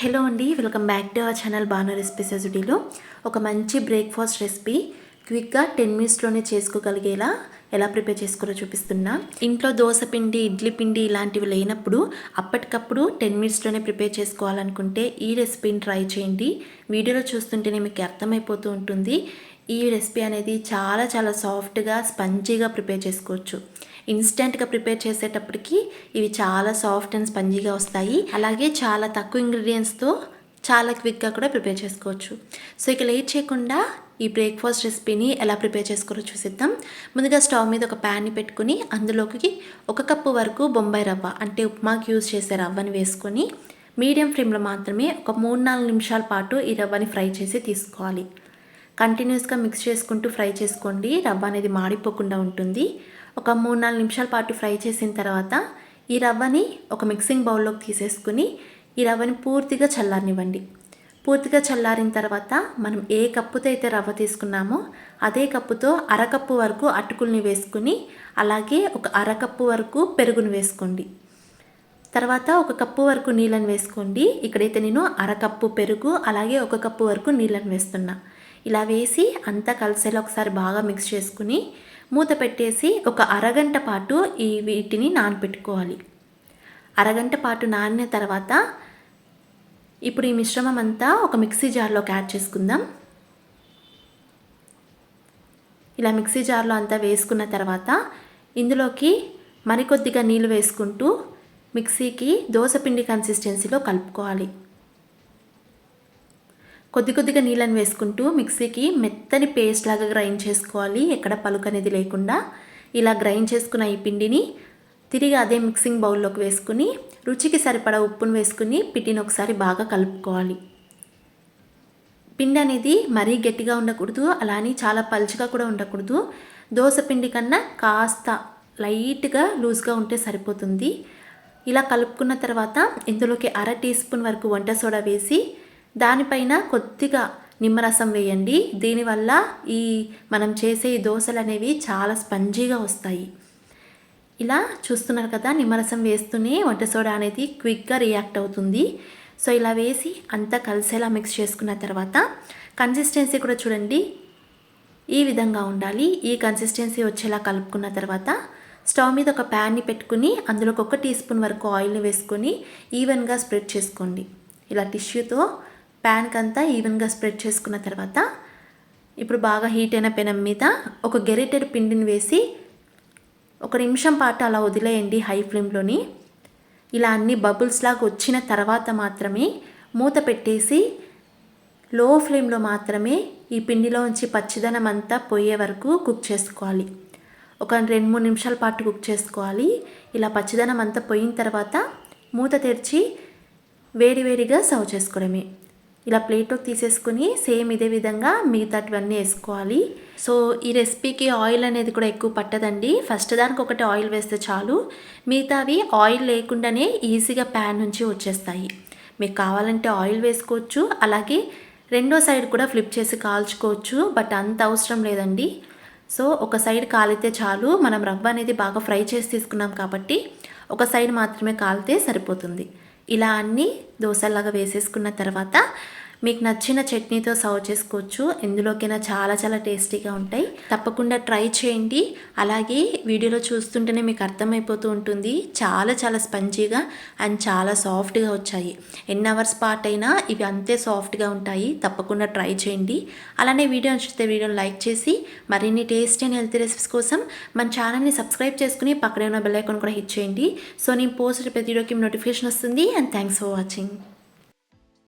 Hello అండి welcome back to our channel బాణ recipes ఎజుడీలో ఒక మంచి బ్రేక్ఫాస్ట్ రెసిపీ క్విక్గా టెన్ మినిట్స్లోనే చేసుకోగలిగేలా ఎలా ప్రిపేర్ చేసుకోరో చూపిస్తున్నా. ఇంట్లో దోశ పిండి ఇడ్లీ పిండి ఇలాంటివి లేనప్పుడు అప్పటికప్పుడు టెన్ మినిట్స్లోనే ప్రిపేర్ చేసుకోవాలనుకుంటే ఈ రెసిపీని ట్రై చేయండి. వీడియోలో చూస్తుంటేనే మీకు అర్థమైపోతూ ఉంటుంది. ఈ రెసిపీ అనేది చాలా చాలా సాఫ్ట్గా స్పంజీగా ప్రిపేర్ చేసుకోవచ్చు. ఇన్స్టెంట్గా ప్రిపేర్ చేసేటప్పటికి ఇవి చాలా సాఫ్ట్ అండ్ స్పంజీగా వస్తాయి. అలాగే చాలా తక్కువ ఇంగ్రీడియంట్స్తో చాలా క్విక్గా కూడా ప్రిపేర్ చేసుకోవచ్చు. సో ఇక లేట్ చేయకుండా ఈ బ్రేక్ఫాస్ట్ రెసిపీని ఎలా ప్రిపేర్ చేసుకోవాలో చూసిద్దాం. ముందుగా స్టవ్ మీద ఒక ప్యాన్ని పెట్టుకుని అందులోకి ఒక కప్పు వరకు బొంబాయి రవ్వ అంటే ఉప్మాకి యూజ్ చేసే రవ్వని వేసుకొని మీడియం ఫ్లేమ్లో మాత్రమే ఒక మూడు నాలుగు నిమిషాల పాటు ఈ రవ్వని ఫ్రై చేసి తీసుకోవాలి. కంటిన్యూస్గా మిక్స్ చేసుకుంటూ ఫ్రై చేసుకోండి. రవ్వ అనేది మాడిపోకుండా ఉంటుంది. ఒక మూడు నాలుగు నిమిషాల పాటు ఫ్రై చేసిన తర్వాత ఈ రవ్వని ఒక మిక్సింగ్ బౌల్లోకి తీసేసుకుని ఈ రవ్వని పూర్తిగా చల్లారనివ్వండి. పూర్తిగా చల్లారిన తర్వాత మనం ఏ కప్పుతో అయితే రవ్వ తీసుకున్నామో అదే కప్పుతో అరకప్పు వరకు అటుకుల్ని వేసుకుని అలాగే ఒక అరకప్పు వరకు పెరుగును వేసుకోండి. తర్వాత ఒక కప్పు వరకు నీళ్ళని వేసుకోండి. ఇక్కడైతే నేను అరకప్పు పెరుగు అలాగే ఒక కప్పు వరకు నీళ్ళని వేస్తున్నా. ఇలా వేసి అంతా కలిసేలా ఒకసారి బాగా మిక్స్ చేసుకుని మూత పెట్టేసి ఒక అరగంట పాటు ఈ వీటిని నానపెట్టుకోవాలి. అరగంట పాటు నానిన తర్వాత ఇప్పుడు ఈ మిశ్రమం అంతా ఒక మిక్సీ జార్లోకి యాడ్ చేసుకుందాం. ఇలా మిక్సీ జార్లో అంతా వేసుకున్న తర్వాత ఇందులోకి మరికొద్దిగా నీళ్ళు వేసుకుంటూ మిక్సీకి దోసపిండి కన్సిస్టెన్సీలో కలుపుకోవాలి. కొద్ది కొద్దిగా నీళ్ళని వేసుకుంటూ మిక్సీకి మెత్తని పేస్ట్ లాగా గ్రైండ్ చేసుకోవాలి. ఎక్కడ పలుకు అనేది లేకుండా ఇలా గ్రైండ్ చేసుకున్న ఈ పిండిని తిరిగి అదే మిక్సింగ్ బౌల్లోకి వేసుకుని రుచికి సరిపడా ఉప్పును వేసుకుని పిండిని ఒకసారి బాగా కలుపుకోవాలి. పిండి అనేది మరీ గట్టిగా ఉండకూడదు అలానే చాలా పలుచగా కూడా ఉండకూడదు. దోశ పిండి కన్నా కాస్త లైట్గా లూజ్గా ఉంటే సరిపోతుంది. ఇలా కలుపుకున్న తర్వాత ఇందులోకి అర టీ స్పూన్ వరకు వంట సోడా వేసి దానిపైన కొద్దిగా నిమ్మరసం వేయండి. దీనివల్ల ఈ మనం చేసే ఈ దోశలు అనేవి చాలా స్పంజీగా వస్తాయి. ఇలా చూస్తున్నారు కదా నిమ్మరసం వేస్తూనే వంట సోడా అనేది క్విక్గా రియాక్ట్ అవుతుంది. సో ఇలా వేసి అంతా కలిసేలా మిక్స్ చేసుకున్న తర్వాత కన్సిస్టెన్సీ కూడా చూడండి ఈ విధంగా ఉండాలి. ఈ కన్సిస్టెన్సీ వచ్చేలా కలుపుకున్న తర్వాత స్టవ్ మీద ఒక ప్యాన్ని పెట్టుకుని అందులోకి ఒక టీ స్పూన్ వరకు ఆయిల్ని వేసుకొని ఈవెన్గా స్ప్రెడ్ చేసుకోండి. ఇలా టిష్యూతో ప్యాన్కి అంతా ఈవెన్గా స్ప్రెడ్ చేసుకున్న తర్వాత ఇప్పుడు బాగా హీట్ అయిన పెనం మీద ఒక గెరిటెడ్ పిండిని వేసి ఒక నిమిషం పాటు అలా వదిలేయండి హై ఫ్లేమ్లోని. ఇలా అన్ని బబుల్స్ లాగా వచ్చిన తర్వాత మాత్రమే మూత పెట్టేసి లో ఫ్లేమ్లో మాత్రమే ఈ పిండిలో ఉంచి పచ్చిదనం అంతా పోయే వరకు కుక్ చేసుకోవాలి. ఒక రెండు మూడు నిమిషాల పాటు కుక్ చేసుకోవాలి. ఇలా పచ్చిదనం అంతా పోయిన తర్వాత మూత తెరిచి వేడివేడిగా సర్వ్ చేసుకోవడమే. ఇలా ప్లేట్లోకి తీసేసుకుని సేమ్ ఇదే విధంగా మిగతాటివన్నీ వేసుకోవాలి. సో ఈ రెసిపీకి ఆయిల్ అనేది కూడా ఎక్కువ పట్టదండి. ఫస్ట్ దానికి ఒకటి ఆయిల్ వేస్తే చాలు. మిగతావి ఆయిల్ లేకుండానే ఈజీగా ప్యాన్ నుంచి వచ్చేస్తాయి. మీకు కావాలంటే ఆయిల్ వేసుకోవచ్చు. అలాగే రెండో సైడ్ కూడా ఫ్లిప్ చేసి కాల్చుకోవచ్చు. బట్ అంత అవసరం లేదండి. సో ఒక సైడ్ కాలితే చాలు. మనం రవ్వ అనేది బాగా ఫ్రై చేసి తీసుకున్నాం కాబట్టి ఒక సైడ్ మాత్రమే కాలితే సరిపోతుంది. ఇలా అన్నీ దోశలాగా వేసేసుకున్న తర్వాత మీకు నచ్చిన చట్నీతో సర్వ్ చేసుకోవచ్చు. ఎందులోకైనా చాలా చాలా టేస్టీగా ఉంటాయి. తప్పకుండా ట్రై చేయండి. అలాగే వీడియోలో చూస్తుంటేనే మీకు అర్థమైపోతూ ఉంటుంది. చాలా చాలా స్పంజీగా అండ్ చాలా సాఫ్ట్గా వచ్చాయి. ఎన్ని అవర్స్ పాట్ అయినా ఇవి అంతే సాఫ్ట్గా ఉంటాయి. తప్పకుండా ట్రై చేయండి. అలానే వీడియో నచ్చితే వీడియోని లైక్ చేసి మరిన్ని టేస్టీ అండ్ హెల్తీ రెసిపీస్ కోసం మన ఛానల్ని సబ్స్క్రైబ్ చేసుకుని పక్కనే ఉన్న బెల్ ఐకాన్ కూడా హిట్ చేయండి. సో నేను పోస్ట్ ప్రతి వీడియోకి నోటిఫికేషన్ వస్తుంది అండ్ థ్యాంక్స్ ఫర్ వాచింగ్.